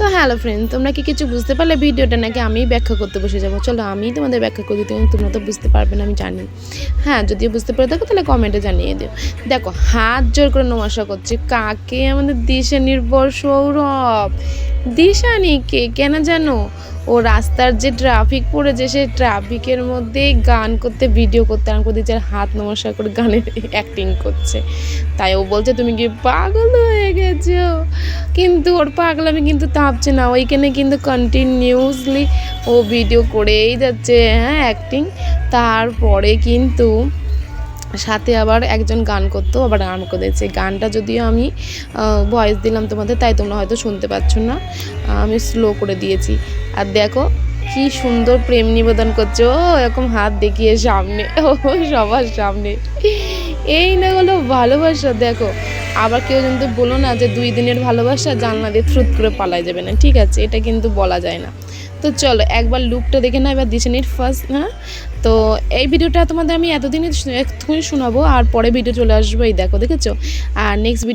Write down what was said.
তো hello friend তোমরা কি কিছু বুঝতে পারলে? ভিডিওটা নাকি আমি ব্যাখ্যা করতে বসে যাব। চলো আমি তোমাদের ব্যাখ্যা করে। দিতে তোমরা তো বুঝতে পারবে না, আমি জানি। হ্যাঁ যদিও বুঝতে পারে, দেখো তাহলে কমেন্টে জানিয়ে দিও। দেখো, হাত জোর করে নমাশা করছে। কাকে আমাদের দিশা নির্ভর সৌরভ? দিশানিকে কেন জানো? ও রাস্তার যে ট্রাফিক পড়েছে, সেই ট্রাফিকের মধ্যেই গান করতে ভিডিও করতে আরম্ভ করে দিচ্ছে আর হাত নমস্কার করে গানের অ্যাক্টিং করছে। তাই ও বলছে, তুমি কি পাগল হয়ে গেছো? কিন্তু ওর পাগলামি কিন্তু থামছে না। ওইখানে কিন্তু কন্টিনিউসলি ও ভিডিও করেই যাচ্ছে হ্যাঁ অ্যাক্টিং তারপরে কিন্তু সাথে আবার একজন গান করতো, আবার গান করেছে গানটা যদিও আমি ভয়েস দিলাম তোমাদের, তাই তোমরা হয়তো শুনতে পাচ্ছ না। আমি স্লো করে দিয়েছি। আর দেখো, কি সুন্দর প্রেম নিবেদন করছে। ও, এরকম হাত দেখিয়ে সামনে, ও, সবার সামনে। এই না হলো ভালোবাসা, দেখো। আবার কেউ কিন্তু বলো না যে দুই দিনের ভালোবাসা, জানলা দিয়ে থ্রুত করে পালাই যাবে না, ঠিক আছে? এটা কিন্তু বলা যায় না। তো চলো, একবার লুকটা দেখে না এবার দিশানির ফার্স্ট হ্যাঁ? তো এই ভিডিওটা তোমাদের আমি এতদিনে এক্ষুনি শোনাবো, আর পরে ভিডিও চলে আসব, এই দেখো, দেখেছ? আর নেক্সট ভিডিও